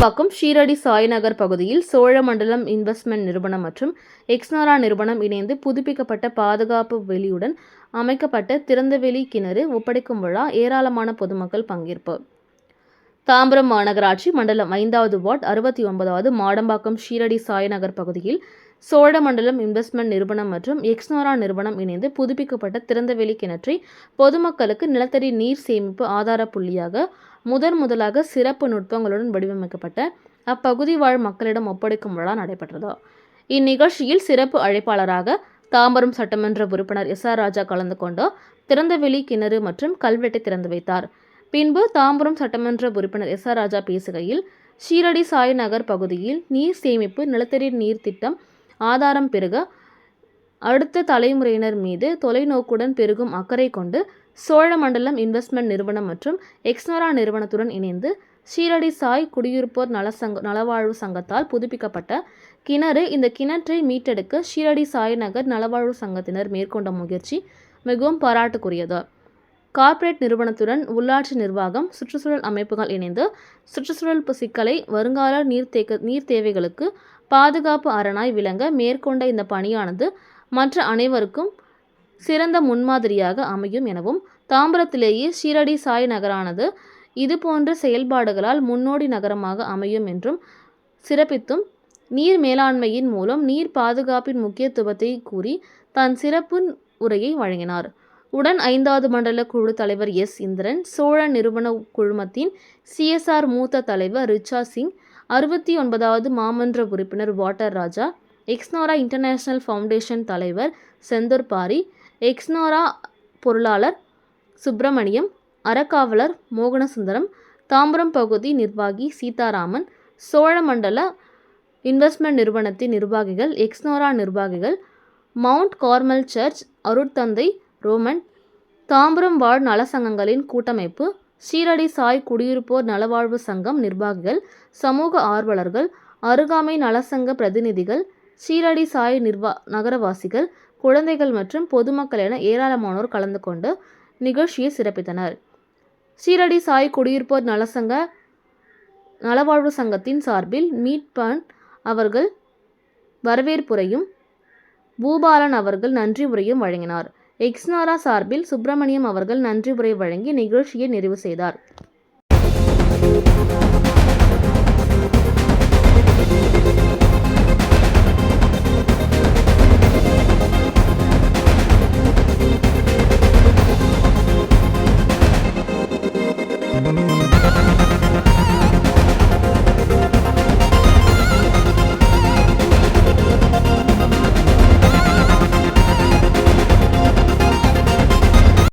மாடம்பாக்கம் ஷீரடி சாய்நகர் பகுதியில் சோழமண்டலம் இன்வெஸ்ட்மெண்ட் நிறுவனம் மற்றும் எக்ஸ்னோரா நிறுவனம் இணைந்து புதுப்பிக்கப்பட்ட பாதுகாப்பு வெளியுடன் அமைக்கப்பட்ட திறந்தவெளி கிணறு ஒப்படைக்கும் விழா ஏராளமான பொதுமக்கள் பங்கேற்பு. தாம்பரம் மாநகராட்சி மண்டலம் ஐந்தாவது வார்டு அறுபத்தி ஒன்பதாவது மாடம்பாக்கம் ஷீரடி சாய்நகர் பகுதியில் சோழமண்டலம் இன்வெஸ்ட்மெண்ட் நிறுவனம் மற்றும் எக்ஸ்னோரா நிறுவனம் இணைந்து புதுப்பிக்கப்பட்ட திறந்தவெளி கிணற்றை பொதுமக்களுக்கு நிலத்தடி நீர் சேமிப்பு ஆதார புள்ளியாக முதன் முதலாக சிறப்பு நுட்பங்களுடன் வடிவமைக்கப்பட்ட அப்பகுதி வாழ் மக்களிடம் ஒப்படைக்கும் விழா நடைபெற்றது. இந்நிகழ்ச்சியில் சிறப்பு அழைப்பாளராக தாம்பரம் சட்டமன்ற உறுப்பினர் எஸ் ஆர் ராஜா கலந்து கொண்டு திறந்தவெளி கிணறு மற்றும் கல்வெட்டை திறந்து வைத்தார். பின்பு தாம்பரம் சட்டமன்ற உறுப்பினர் எஸ் ஆர் ராஜா பேசுகையில் ஷீரடி சாய் நகர் பகுதியில் நீர் சேமிப்பு நிலத்தடி நீர் திட்டம் ஆதாரம் பெருக அடுத்த தலைமுறையினர் மீது தொலைநோக்குடன் பெருகும் அக்கறை கொண்டு சோழமண்டலம் இன்வெஸ்ட்மெண்ட் நிறுவனம் மற்றும் எக்ஸ்னோரா நிறுவனத்துடன் இணைந்து ஷீரடி சாய் குடியிருப்போர் நலசங்க நலவாழ்வு சங்கத்தால் புதுப்பிக்கப்பட்ட கிணறு. இந்த கிணற்றை மீட்டெடுக்க ஷீரடி சாய் நகர் நலவாழ்வு சங்கத்தினர் மேற்கொண்ட முயற்சி மிகவும் பாராட்டுக்குரியது. கார்ப்பரேட் நிறுவனத்துடன் உள்ளாட்சி நிர்வாகம் சுற்றுச்சூழல் அமைப்புகள் இணைந்து சுற்றுச்சூழல் சிக்கலை வருங்கால நீர்த்தேக்க நீர் தேவைகளுக்கு பாதுகாப்பு அரணாய் விளங்க மேற்கொண்ட இந்த பணியானது மற்ற அனைவருக்கும் சிறந்த முன்மாதிரியாக அமையும் எனவும் தாம்பரத்திலேயே ஷீரடி சாய் நகரானது இதுபோன்ற செயல்பாடுகளால் முன்னோடி நகரமாக அமையும் என்றும் சிறப்பித்தும் நீர் மேலாண்மையின் மூலம் நீர் பாதுகாப்பின் முக்கியத்துவத்தை கூறி தன் சிறப்பு உரையை வழங்கினார். உடன் ஐந்தாவது மண்டல குழு தலைவர் எஸ். இந்திரன் சோழ நிறுவன குழுமத்தின் சிஎஸ்ஆர் மூத்த தலைவர் ரிச்சா சிங் அறுபத்தி ஒன்பதாவது மாமன்ற உறுப்பினர் water Raja Exnora international foundation தலைவர் செந்தூர் பாரி எக்ஸ்னோரா பொருளாளர் சுப்பிரமணியம் அறக்காவலர் மோகனசுந்தரம் தாம்பரம் பகுதி நிர்வாகி சீதாராமன் சோழமண்டல இன்வெஸ்ட்மெண்ட் நிறுவனத்தின் நிர்வாகிகள் எக்ஸ்னோரா நிர்வாகிகள் மவுண்ட் கார்மல் சர்ச் அருட்தந்தை ரோமன் தாம்பரம் வாழ் நலசங்கங்களின் கூட்டமைப்பு ஷீரடி சாய் குடியிருப்போர் நலவாழ்வு சங்கம் நிர்வாகிகள் சமூக ஆர்வலர்கள் அருகாமை நலசங்க பிரதிநிதிகள் ஷீரடி சாய் நிர்வா நகரவாசிகள் குழந்தைகள் மற்றும் பொதுமக்கள் என ஏராளமானோர் கலந்து கொண்டு நிகழ்ச்சியை சிறப்பித்தனர். ஷீரடி சாய் குடியிருப்போர் நலசங்க நலவாழ்வு சங்கத்தின் சார்பில் மீட்பன் அவர்கள் வரவேற்புரையும் பூபாலன் அவர்கள் நன்றி உரையும் வழங்கினார். எக்ஸ்னாரா சார்பில் சுப்பிரமணியம் அவர்கள் நன்றி உரை வழங்கி நிகழ்ச்சியை நிறைவு செய்தார்